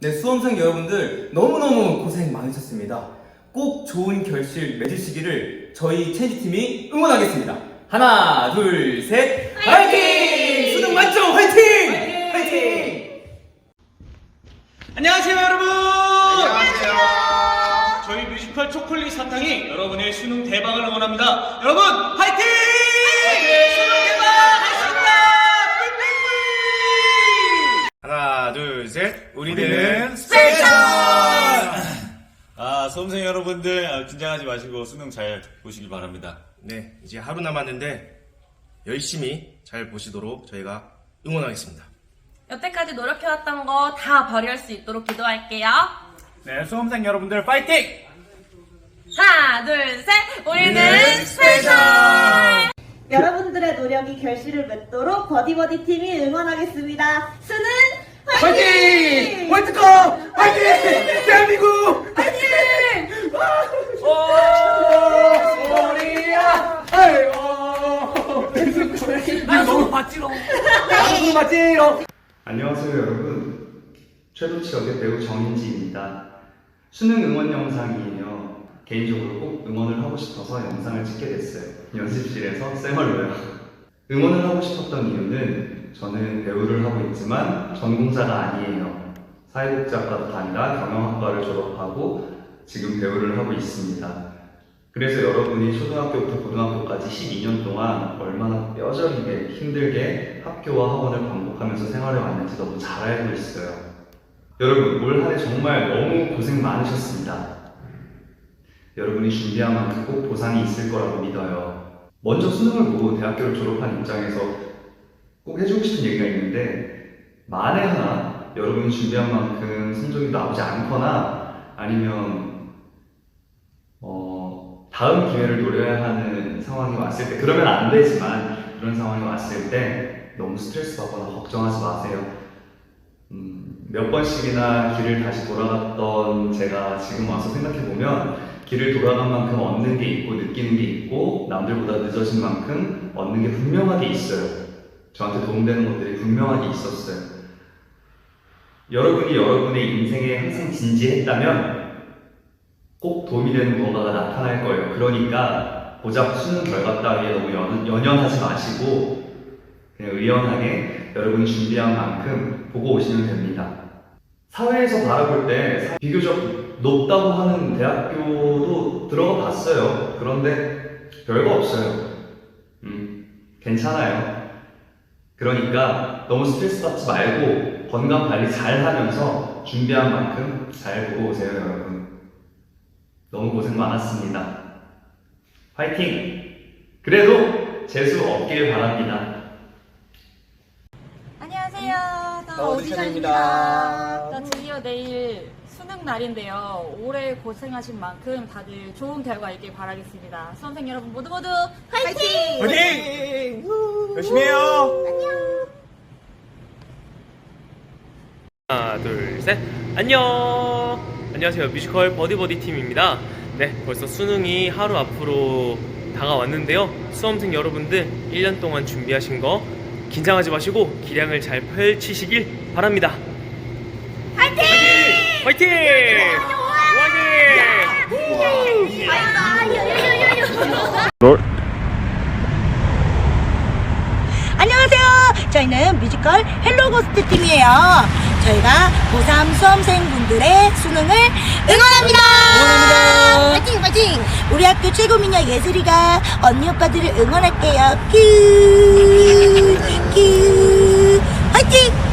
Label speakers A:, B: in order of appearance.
A: 네, 수험생 여러분들 너무너무 고생 많으셨습니다. 꼭 좋은 결실 맺으시기를 저희 체인지팀이 응원하겠습니다. 하나, 둘, 셋, 화이팅! 수능 만점 화이팅! 화이팅!
B: 안녕하세요 여러분.
C: 안녕하세요.
B: 저희 뮤지컬 초콜릿 사탕이 여러분의 수능 대박을 응원합니다. 여러분 화이팅! 수능 대박 할 수 있다!
C: 하나, 둘, 셋. 우리는,
B: 우리는
C: 스페셜!
D: 아, 수험생 여러분들 아, 긴장하지 마시고 수능 잘 보시길 바랍니다.
C: 네, 이제 하루 남았는데 열심히 잘 보시도록 저희가 응원하겠습니다.
E: 여태까지 노력해왔던 거 다 발휘할 수 있도록 기도할게요.
B: 네 수험생 여러분들 파이팅!
E: 하나, 둘, 셋! 우리는 스페셜!
F: 여러분들의 노력이 결실을 맺도록 버디버디 팀이 응원하겠습니다. 수능
B: 화이팅! 월드컵 화이팅! 대한민국 화이팅! 오 소리야 아이고 나 너무 봤지롱 나 너무 봤지롱
G: 안녕하세요 여러분. 최도치역의 배우 정인지입니다. 수능 응원 영상이에요. 개인적으로 꼭 응원을 하고 싶어서 영상을 찍게 됐어요. 연습실에서 쌩얼로요. 응원을 하고 싶었던 이유는 저는 배우를 하고 있지만 전공자가 아니에요 사회복지학과도 다니다 경영학과를 졸업하고 지금 배우를 하고 있습니다 그래서 여러분이 초등학교부터 고등학교까지 12년 동안 얼마나 뼈저리게 힘들게 학교와 학원을 반복하면서 생활해 왔는지 너무 잘 알고 있어요. 여러분, 올 한해 정말 너무 고생 많으셨습니다. 여러분이 준비한 만큼 꼭 보상이 있을 거라고 믿어요. 먼저 수능을 보고 대학교를 졸업한 입장에서 꼭 해주고 싶은 얘기가 있는데, 만에 하나 여러분이 준비한 만큼 성적이 나오지 않거나 아니면 어, 다음 기회를 노려야 하는 상황이 왔을 때, 그러면 안 되지만, 그런 상황이 왔을 때, 너무 스트레스 받거나 걱정하지 마세요. 음, 몇 번씩이나 길을 다시 돌아갔던 제가 지금 와서 생각해보면, 길을 돌아간 만큼 얻는 게 있고, 느끼는 게 있고, 남들보다 늦어진 만큼 얻는 게 분명하게 있어요. 저한테 도움되는 것들이 분명하게 있었어요. 여러분이 여러분의 인생에 항상 진지했다면, 꼭 도움이 되는 무언가가 나타날 거예요. 그러니까 고작 수능 결과 따위에 너무 연, 연연하지 마시고 그냥 의연하게 여러분이 준비한 만큼 보고 오시면 됩니다. 사회에서 바라볼 때 비교적 높다고 하는 대학교도 들어가 봤어요. 그런데 별거 없어요. 음, 괜찮아요. 그러니까 너무 스트레스 받지 말고 건강 관리 잘 하면서 준비한 만큼 잘 보고 오세요, 여러분. 너무 고생 많았습니다. 화이팅! 그래도 재수 없길 바랍니다.
E: 안녕하세요. 저
B: 오디션입니다.
E: 자, 드디어 내일 수능 날인데요. 올해 고생하신 만큼 다들 좋은 결과 있길 바라겠습니다. 수험생 여러분 모두 모두 화이팅!
B: 화이팅! 열심히 해요
H: 하나 둘 셋 안녕 안녕하세요 뮤지컬 버디버디 팀입니다 네 벌써 수능이 하루 앞으로 다가왔는데요 수험생 여러분들 1년 동안 준비하신 거 긴장하지 마시고 기량을 잘 펼치시길 바랍니다 화이팅! 화이팅! 화이팅!
F: 안녕하세요. 저희는 뮤지컬 헬로 고스트 팀이에요. 저희가 고3 수험생분들의 수능을 응원합니다. 응원합니다. 파이팅 파이팅. 우리 학교 최고 미녀 예슬이가 언니 오빠들을 응원할게요. 큐. 큐. 파이팅.